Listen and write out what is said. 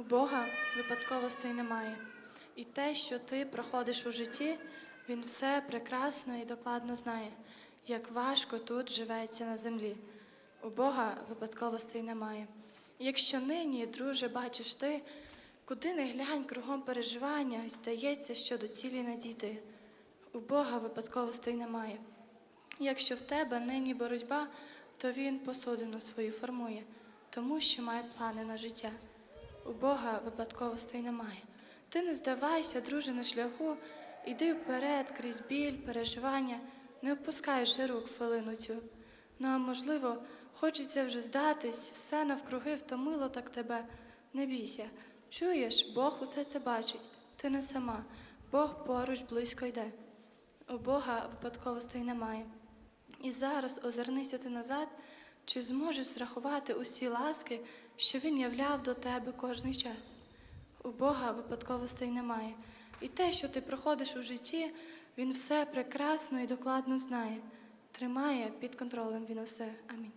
У Бога випадковостей немає. І те, що ти проходиш у житті, Він все прекрасно і докладно знає, як важко тут живеться на землі. У Бога випадковостей немає. Якщо нині, друже, бачиш ти, куди не глянь кругом переживання, і здається, що до цілі не дійти. У Бога випадковостей немає. Якщо в тебе нині боротьба, то Він посудину свою формує, тому що має плани на життя. У Бога випадковостей немає. Ти не здавайся, друже, на шляху, іди вперед крізь біль, переживання, не опускай же рук хвилину цю. Ну а можливо, хочеться вже здатись, все навкруги втомило так тебе. Не бійся, чуєш, Бог усе це бачить, ти не сама, Бог поруч близько йде. У Бога випадковостей немає. І зараз озирнися ти назад, чи зможеш зрахувати усі ласки, що Він являв до тебе кожний час. У Бога випадковостей немає. І те, що ти проходиш у житті, Він все прекрасно і докладно знає. Тримає під контролем Він усе. Амінь.